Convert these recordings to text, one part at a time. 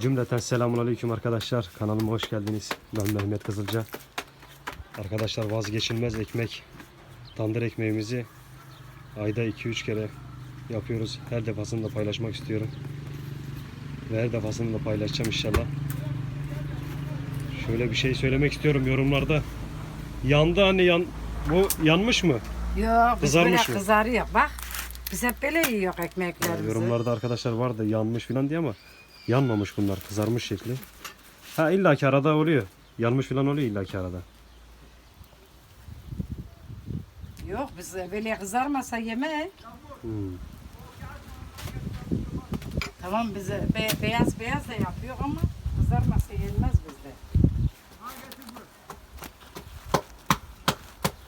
Cümleten selamun aleyküm arkadaşlar. Kanalıma hoş geldiniz. Ben Mehmet Kızılca. Arkadaşlar vazgeçilmez ekmek. Tandır ekmeğimizi ayda 2-3 kere yapıyoruz. Her defasında paylaşmak istiyorum. Ve her defasında da paylaşacağım inşallah. Şöyle bir şey söylemek istiyorum yorumlarda. Yandı hani yan... Bu yanmış mı? Yok biz Kızarmış mı? kızarıyor bak. Biz hep böyle yiyor ekmeklerimizi. Yorumlarda arkadaşlar vardı yanmış filan diye ama yanmamış bunlar. Kızarmış şekli. Ha illaki arada oluyor. Yanmış filan oluyor illaki arada. Yok biz böyle kızarmasa yeme. Hmm. Tamam biz be- beyaz beyaz da yapıyor ama kızarmasa yenmez bizde.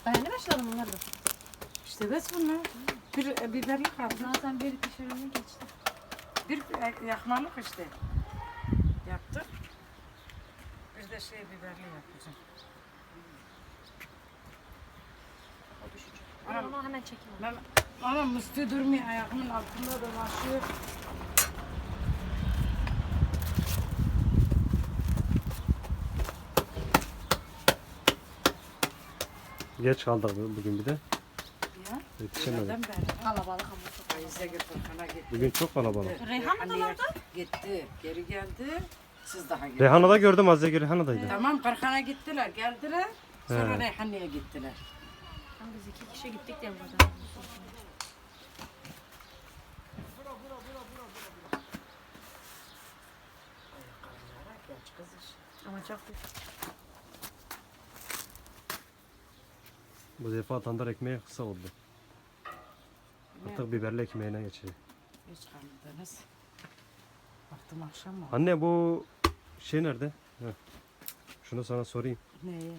Ben yeni başladım da. İşte biz bunlar. Bir biberli kaldı. Zaten bir pişirimi geçti. Bir e, yakmalık işte. Yaptık. Bir de şey biberli yapacağım. Anam, Ama hemen çekim. ben, anam müstü durmuyor ayağımın altında dolaşıyor. Geç kaldık bu- bugün bir de. Ya. Yetişemedik. Kalabalık ama Ayşe Fırkan'a gitti. Bugün çok kalabalık. Reyhan mı Anneye dalardı? Gitti. Geri geldi. Siz daha gelin. Reyhan'ı da gördüm Azze Reyhan'daydı. Tamam Kırkan'a gittiler. Geldiler. Sonra He. Reyhanlı'ya gittiler. Tamam, Biz iki kişi gittik de buradan. Kız. Ama çok. Bu defa tandır ekmeği kısa oldu. Artık biberli ekmeğine geçelim. Hiç kalmadınız. Baktım akşam mı? Anne bu şey nerede? Heh. Şunu sana sorayım. Neyi?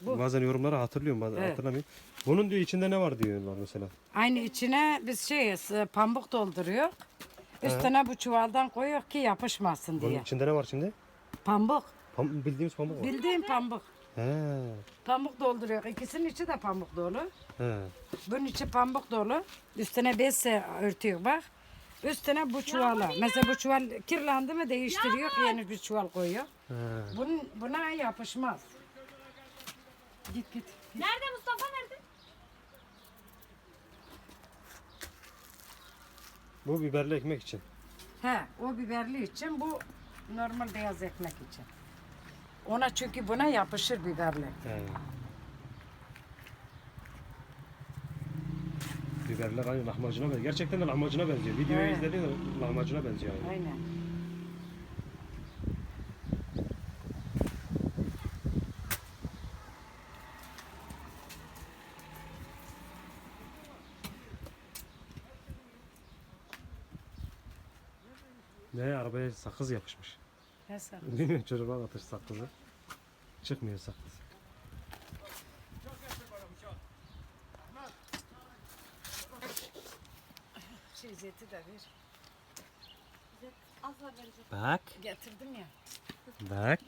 Bu. Bazen yorumları hatırlıyorum bazen Evet. hatırlamıyorum. Bunun diyor içinde ne var diyorlar mesela. Aynı içine biz şey e, pamuk dolduruyor. Üstüne bu çuvaldan koyuyor ki yapışmasın Bunun diye. içinde ne var şimdi? Pamuk. Pam- bildiğimiz pamuk var. Bildiğin pamuk. He. Pamuk dolduruyor. İkisinin içi de pamuk dolu. He. Bunun içi pamuk dolu. Üstüne bezle örtüyor bak. Üstüne bu çuvala. Mesela bu çuval kirlendi mi değiştiriyor. Yeni bir çuval koyuyor. He. Bunun, buna yapışmaz. Git git. Nerede Mustafa nerede? Bu biberli ekmek için. He, o biberli için bu normal beyaz ekmek için. Ona çünkü buna yapışır biberli. He. Biberler aynı lahmacuna benziyor. Gerçekten de lahmacuna benziyor. Videoyu He. izlediğinde lahmacuna benziyor. Yani. Aynen. Ne arabaya sakız yapışmış. He sen. Bilmiyorum çocuklar atış sakızı. Çıkmıyor sakız. Şey zeytin de ver. Az daha verecek. Bak. Getirdim ya. Bak.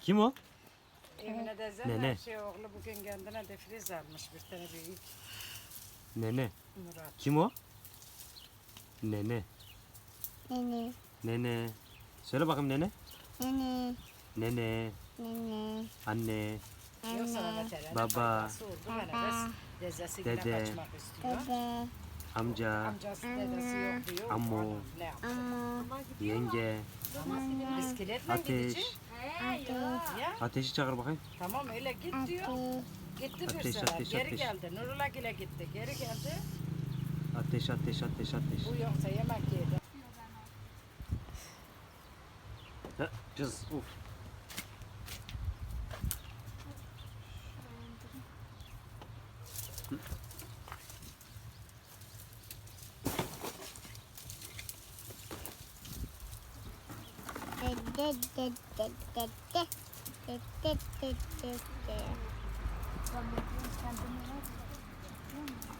Kim o? Evine de Nene. zene şey oğlu bugün kendine de friz almış bir tane büyük Nene. Murat. Kim o? Nene. Nene, Nene. Söyle bakayım nene. nene, Nene. nene, Anne. Veteriner Baba. dedesiyle Dede. dede, Amca. Amcası dedesi yok diyor. Ammo. Yenge. Bisikletle Ateş. Ya Ateşi çağır bakayım. tamam öyle git diyor. Gitti bir Ateş, sefer. ateş, Geri ateş. geldi. Nurullah ile gitti. Geri geldi. Ateş ateş ateş ateş. Bu yoksa yemek yedi. Ha, Cız. Uf. dede, dede, dede, dede, dede, dede. Ham yap ham. Yoksa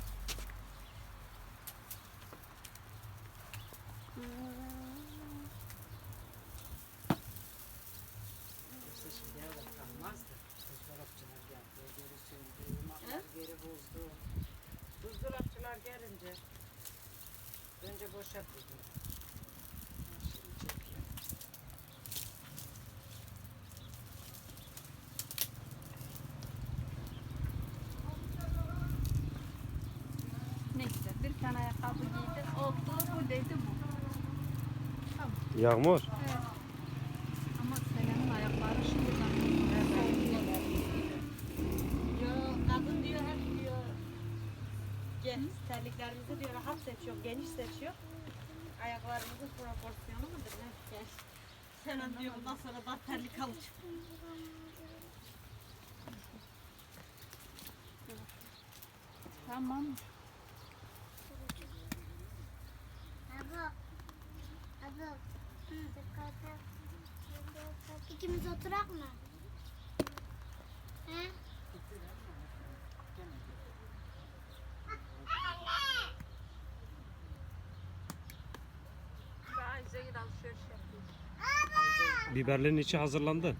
şimdi evde kalmazdı. önce. Önce boşalt. Şimdi çekiyor. Neyse bir tane ayakkabı giydin. Oldu bu dedi bu. Yağmur. Ama senin ayakları şimdi Diyor, kadın diyor hep diyor gen, terliklerimizi diyor rahat seçiyor, geniş seçiyor. Ayaklarımızın proporsiyonu mudur ne? Geniş. Sen diyor bundan sonra da terlik alacağım. Tamam. Abo. Abo. İkimiz oturak mı? He? Biberlerin içi hazırlandı.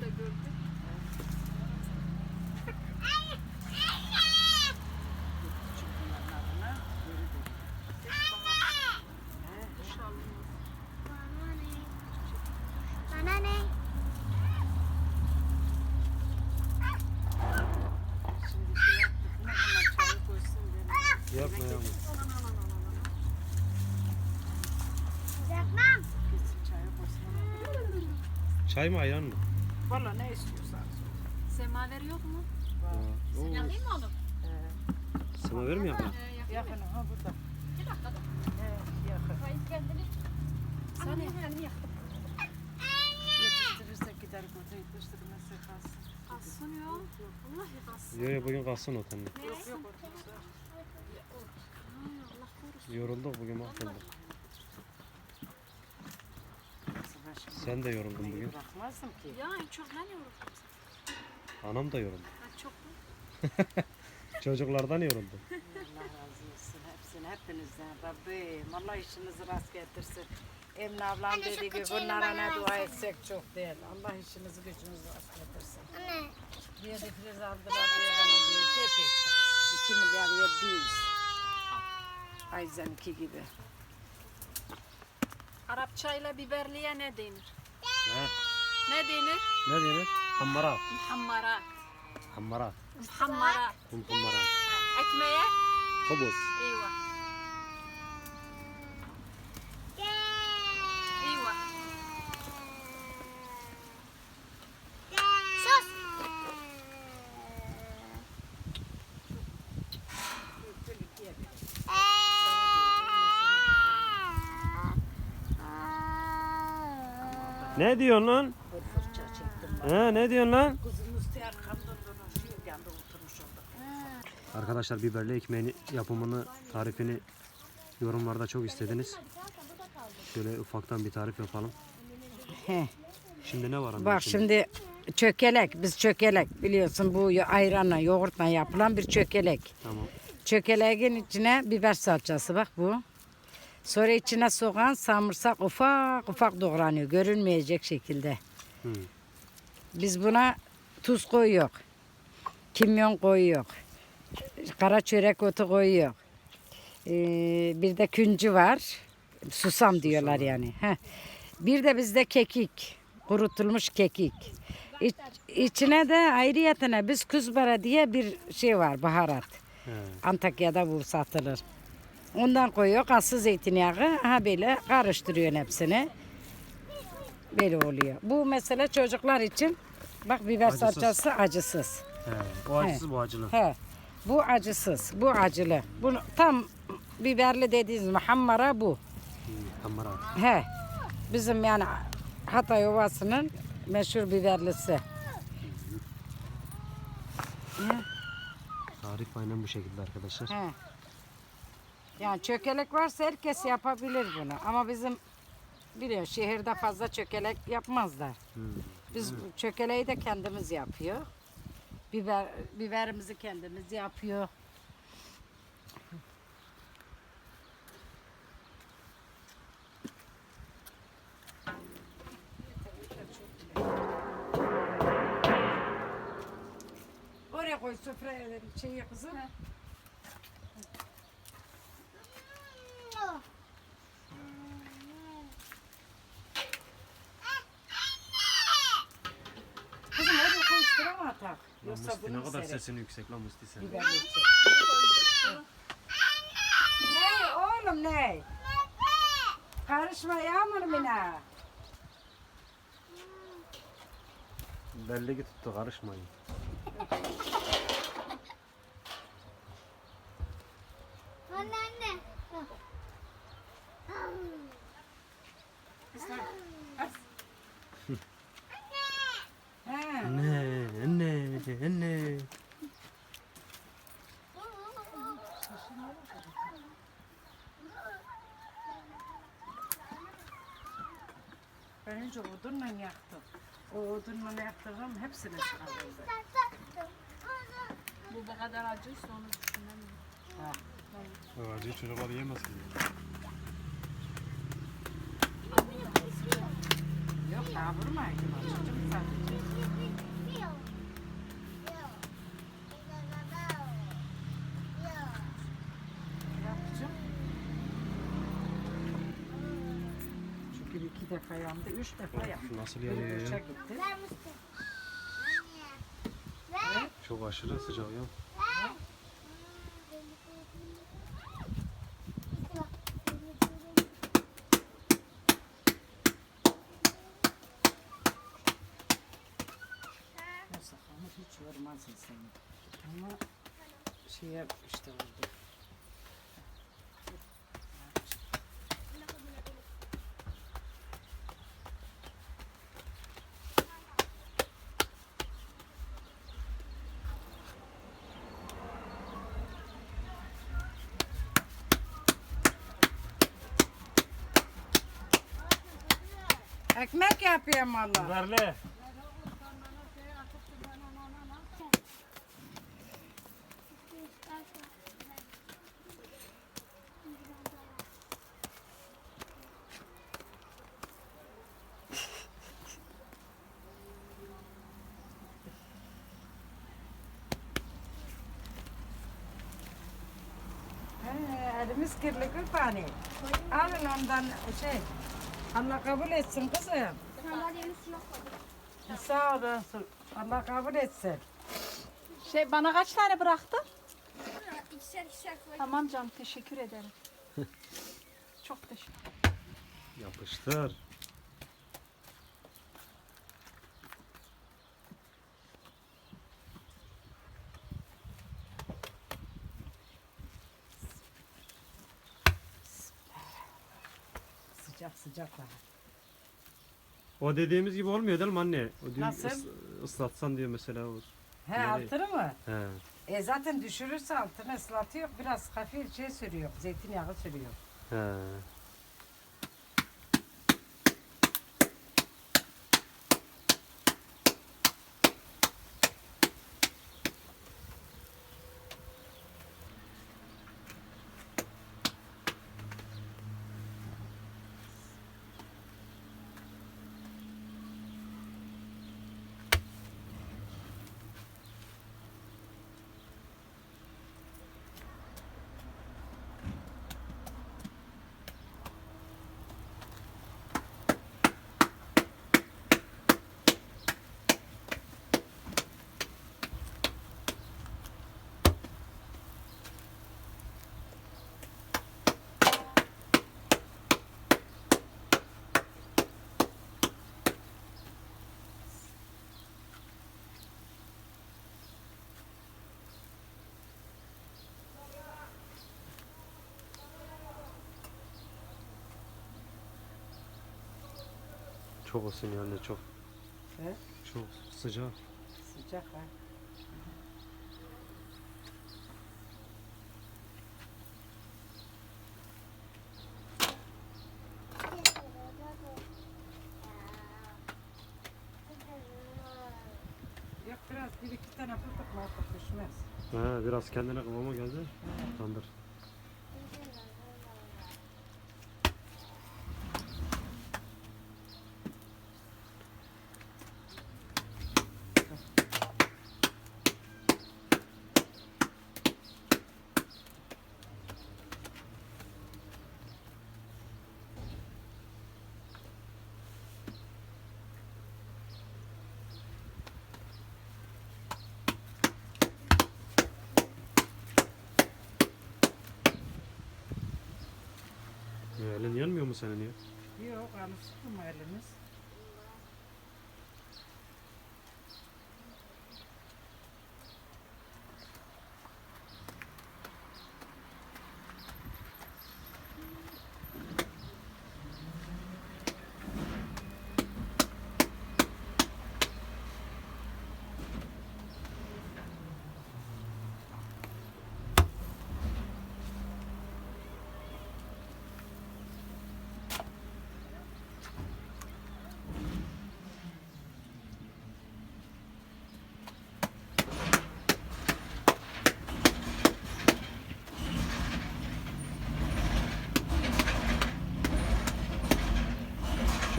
Da gördün. Bana ne? Bana ne? Yapma Yağmur. Yapmam. Çay mı ayran mı? Valla ne istiyorsan. Semaver yok mu? Oo, Alayım mı onu? Semaver mi yapar? Yakın ha burada. Bir dakika dur. He, yakın. Faiz kendini. Sana ne elini yaktım. Yetiştirirsek gider burada yetiştirmezsek kalsın. Kalsın ya. Allah yıkasın. Yo yo bugün kalsın o tane. Yok yok korusun. Yorulduk bugün mahvolduk. Sen de yoruldun bugün. Bırakmazdım ki. Ya en çok ben yoruldum. Anam da yoruldu. Ben çok Çocuklardan yoruldu. Allah razı olsun hepsini hepinizden Rabbim. Allah işinizi rast getirsin. Emine ablam dediği gibi bunlara ne dua etsek çok değil. Allah işinizi gücünüzü rast getirsin. Anne. Friz aldılar diye bana diyor. Tepe. 2 milyar yediyiz. Ayzen'inki gibi. Arapçayla biberliye ne denir? He. Ne denir? Ne denir? Hammarat. Muhammarat. Hammarat. Muhammarat. Kum hammarat. Ha, Ekmeğe? Eyvah. Eyvah. Ne diyorsun lan? Fırça çektim. He ne diyorsun lan? Kızım üstü arkamdan dolaşıyor. Yanında oturmuş orada. Arkadaşlar biberli ekmeğin yapımını, tarifini yorumlarda çok istediniz. Şöyle ufaktan bir tarif yapalım. He. Şimdi ne var anne Bak şimdi çökelek, biz çökelek biliyorsun bu ayranla, yoğurtla yapılan bir çökelek. Tamam. Çökeleğin içine biber salçası bak bu. Sonra içine soğan, samırsak ufak ufak doğranıyor. Görünmeyecek şekilde. Hı. Biz buna tuz koyuyor. Kimyon koyuyor. Kara çörek otu koyuyor. Ee, bir de küncü var. Susam diyorlar yani. Heh. Bir de bizde kekik. Kurutulmuş kekik. İç, içine de ayrıyetine biz kuzbara diye bir şey var baharat. He. Antakya'da bu satılır. Ondan koyuyor kaslı zeytinyağı. Ha böyle karıştırıyor hepsini. Böyle oluyor. Bu mesela çocuklar için bak biber Acısız. salçası acısız. He. O acısız bu acılı. He. Bu acısız, bu acılı. Bu tam biberli dediğiniz muhammara bu. Hı, Hammarat. He. Bizim yani Hatay Ovası'nın meşhur biberlisi. Tarif aynen bu şekilde arkadaşlar. He. Yani çökelek varsa herkes yapabilir bunu. Ama bizim biliyor şehirde fazla çökelek yapmazlar. Biz çökeleği de kendimiz yapıyor. Biber biberimizi kendimiz yapıyor. koy sofraya şeyi kızım. Kızım oraya koşturama atak. Lan Yoksa Musti ne kadar sesin yüksek lan Musti sen. Biber geçecek. Ne oğlum ne? Karışma yağmur Mina. Belli ki tuttu karışmayın. Anne anne. He. Anne, anne, anne. Ben önce odunla yaktım. O odunla yaktığım hepsini çıkardım. Bu bu kadar acıysa onu düşünemiyorum. O acıyı çocuklar yiyemez ki. Yok daha vurmaydım. Çocuğum sadece. Defa yandı, üç defa yandı. Nasıl yanıyor ya? gitti. Ver Musti. Çok aşırı sıcak ya. O sakalını hiç yormaz insanı. Ama şeye işte oldu. Yapıyorum valla. Biberli. He, elimiz kirli Gülfani. Alın ondan şey. Allah kabul etsin kızım. Sağ olasın. Allah kabul etsin. Şey bana kaç tane bıraktı? İkişer ikişer. Tamam canım teşekkür ederim. Çok teşekkür Yapıştır. Sıcak sıcak var. O dediğimiz gibi olmuyor değil mi anne? O diyor Nasıl? ıs- ıslatsan diyor mesela o. He Yani- altını mı? He. E zaten düşürürse altını ıslatıyor. Biraz hafif şey sürüyor. Zeytinyağı sürüyor. He. Çok olsun yani çok. He? Çok sıcak. Sıcak ha. Yok biraz bir iki tane fırtık muhakkak düşmez. He, biraz kendine kıvama geldi. Tandır. Mu senin ya? Yok alışık mı elimiz?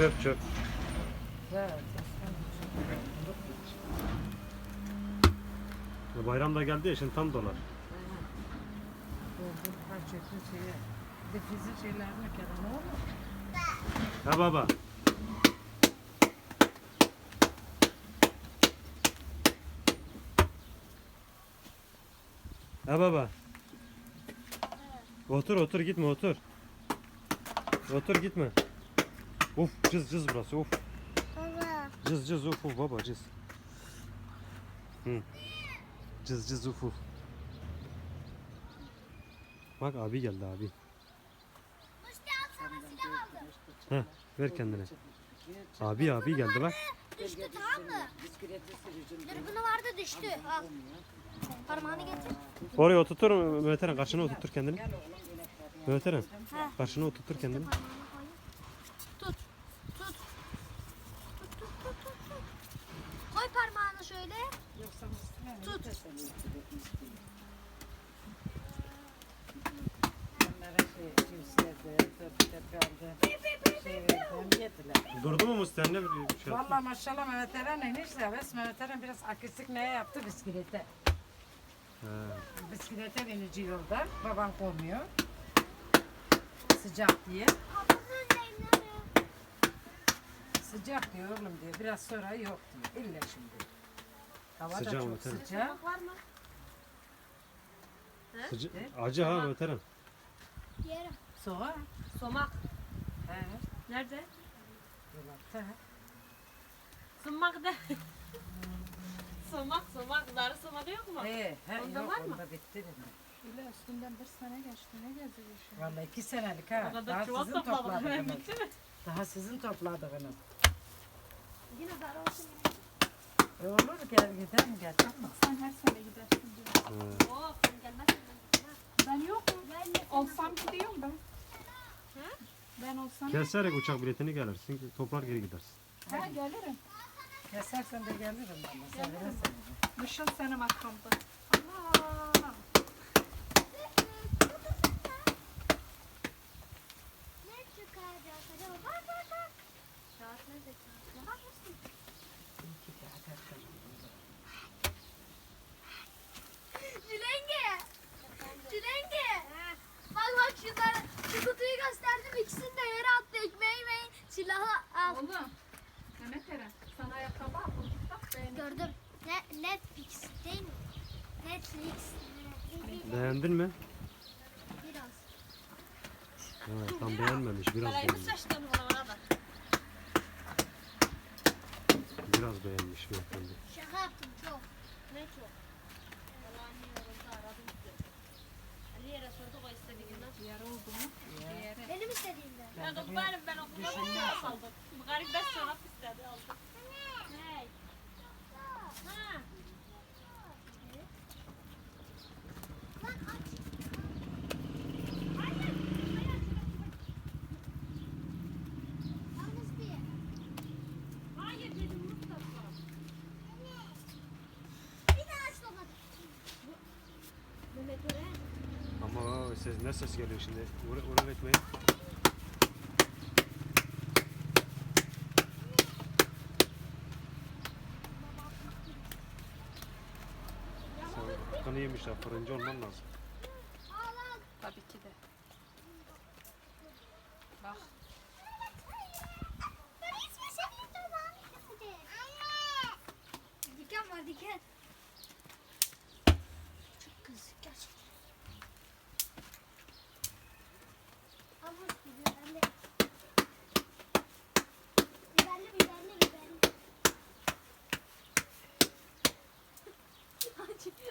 Çöp çöp. Ya Bayram da geldi ya şimdi tam dolar. Doldur parçasını şeye. Difizin şeylerini kere ne olur? Ha baba. Ha baba. Otur otur gitme otur. Otur gitme. Uf cız cız burası uf. Baba. Cız cız uf uf baba cız. Hı. Cız cız uf uf. Bak abi geldi abi. Musti al sana silah aldım. Heh, ver kendine. Abi abi geldi bak. Düştü tamam mı? Dürbünü vardı düştü. Al. Parmağını getir. Oraya oturtur Mehmet Eren karşına oturtur kendini. Mehmet Eren karşına oturtur kendini. Mu Mustafa ne bir şey? Vallahi maşallah Mehmet Eren enişte. Bes Mehmet Eren biraz akısık ne yaptı bisiklete. He. Bisiklete binici yolda. Babam koymuyor. Sıcak diye. Sıcak diyor oğlum diyor. Biraz sonra yok diyor. İlle şimdi. Hava da Sıcak çok Mehmet Eren. sıcak. Var mı? Sıca- acı ha Mehmet Eren. Yerim. Soğuk. Somak. He. Nerede? Dolapta. Sunmak de. somak somak. Darı somak yok mu? Ee, he, Onda yok, var mı? Onda bitti dedim. Bile üstünden bir sene geçti. Ne geziyor şu Vallahi iki senelik ha. Daha sizin topladığınız. bitti mi? Daha sizin topladığınız. Yine dar olsun. E olur gel gidelim gel. Tamam. Sen her sene gidersin diyor. He. Oo, sen gelmezsin ben yokum. Olsam gidiyorum ben. Ben olsam Keserek uçak biletini gelirsin toplar geri gidersin. ha, gelirim. Kesersen de gelirim valla. Severim seni. Düşün seni makamda. Allah. Ne çıkacak acaba? Bak bak bak. Saat nerede? Bak Musti. İki kere kaçırdım. Cülenge. Cülenge. Bak bak şunları. Şu kutuyu gösterdim. İkisini de yere attı. Ekmeği ve silahı al. Oğlum. Mehmet Eren. Sana ayakkabı. Bak beğendim. Gördüm. Ne, Netflix değil mi? Netflix. Beğendin mi? Biraz. Ha, tam beğenmemiş biraz Parayı mı beğenmiş. saçtın bana da? Biraz beğenmiş beyefendi. Şaka yaptım çok. Ne çok? Valla anne yoruldu aradım sizi. Ali yere sorduk o istediğinden. Yer oldu mu? Yere. Benim istediğimden. Ben okulda bir şey aldım. Bu garip beş çorap istedi aldım. Ama ses ne ses geliyor şimdi? Uğra uğra. ne yemişler? Fırıncı olman lazım. Tabii ki de. Bak. Diken var diken. Çok kızık gerçekten.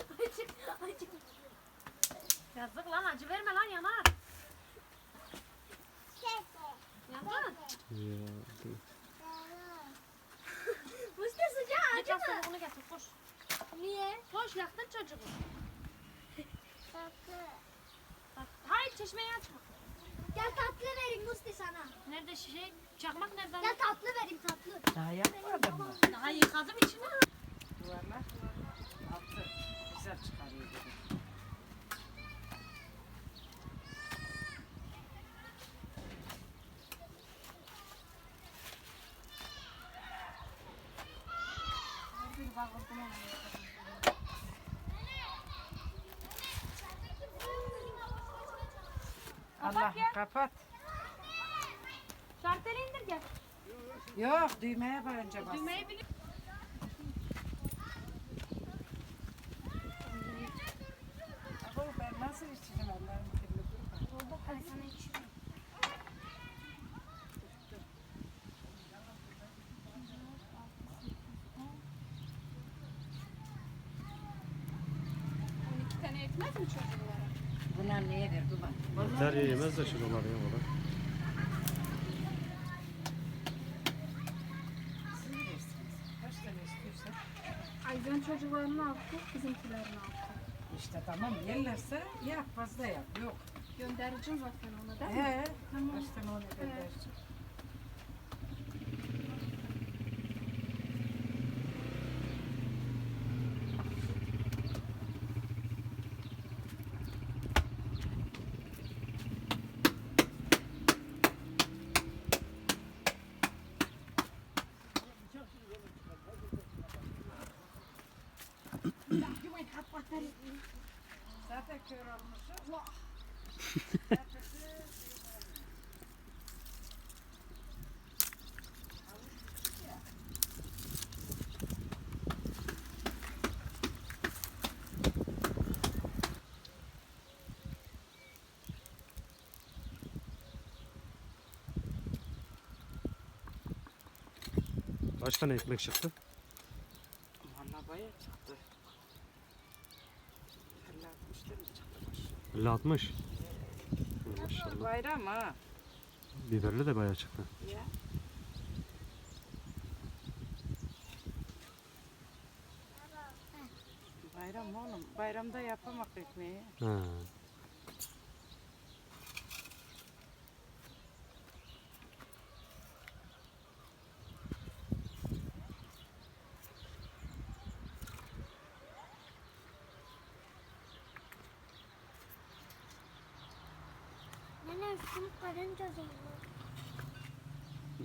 Yazık lan acı verme lan yanar. Yandı mı? Musti sıcağı Git al acı mı? soğuğunu getir koş. Niye? Koş yaktın çocuğu. Tatlı. Bak, Hayır çeşmeyi açma. Gel tatlı vereyim Musti sana. Nerede şey? Çakmak nereden? Gel tatlı vereyim tatlı. Daha yapmadım mı? Daha yıkadım içini. Duvarlar güzel çıkarıyor dedi. Allah kapat. Şarteli indir gel. Yok düğmeye bak önce bas. Düğmeyi bilir. Abo, ben nasıl içeceğim Allah'ım kirli durma. Hadi sana içiyorum. On iki tane yetmez mi çocuklara? Buna niye verdi bak. Yeter ya yemez de şuralar ya valla. Siz bilirsiniz. Kaç tane istiyorsan. Ayzen çocuklarını aldı, bizimkilerini aldı. İşte tamam yerlerse yap fazla yap. Yok. Göndereceğim zaten ona da. He. Tamam. Kaç tane onu göndersin. Kaç tane ekmek çıktı? 50-60. Maşallah. Bayram ha. Biberli de bayağı çıktı. Ya. Bayram oğlum. Bayramda yapamak ekmeği. Ha.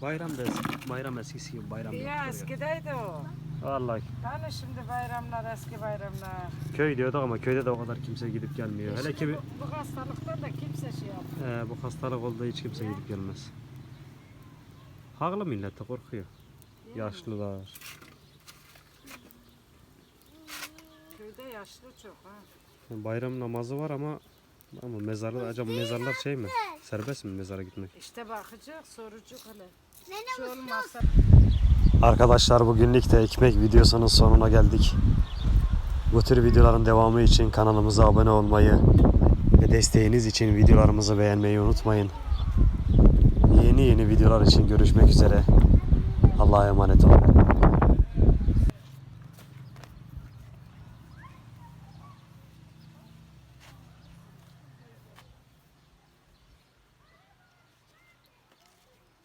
Bayram da eski, bayram eskisi gibi bayram yok. Ya eskideydi o. Vallahi Hani şimdi bayramlar eski bayramlar. köy diyorduk ama köyde de o kadar kimse gidip gelmiyor. Hele ki bir- bu, bu hastalıkta da kimse şey yapmıyor. Ee, bu hastalık olduğu hiç kimse gidip gelmez. Haklı millet de korkuyor. Yaşlılar. Köyde yaşlı çok ha. Bayram namazı var ama ama mezarlar acaba mezarlar şey mi? Serbest mi mezara gitmek? İşte bakacak, soracak hele. Hiç olmazsa Arkadaşlar bugünlük de ekmek videosunun sonuna geldik. Bu tür videoların devamı için kanalımıza abone olmayı ve desteğiniz için videolarımızı beğenmeyi unutmayın. Yeni yeni videolar için görüşmek üzere. Allah'a emanet olun.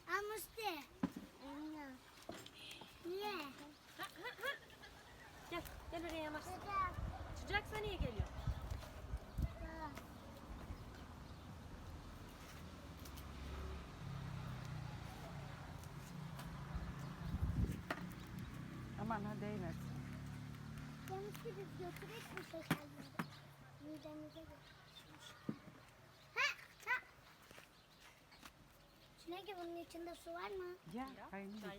Ha Musti. Anne. Niye? Gel. Gel oraya yanarsın. Sıcak. Sıcaksa niye geliyor? aman ha değmez. Ya Musti biz götürek mi şekerleri? Midemize götürürüz. Ha! Ha! Çilek bunun içinde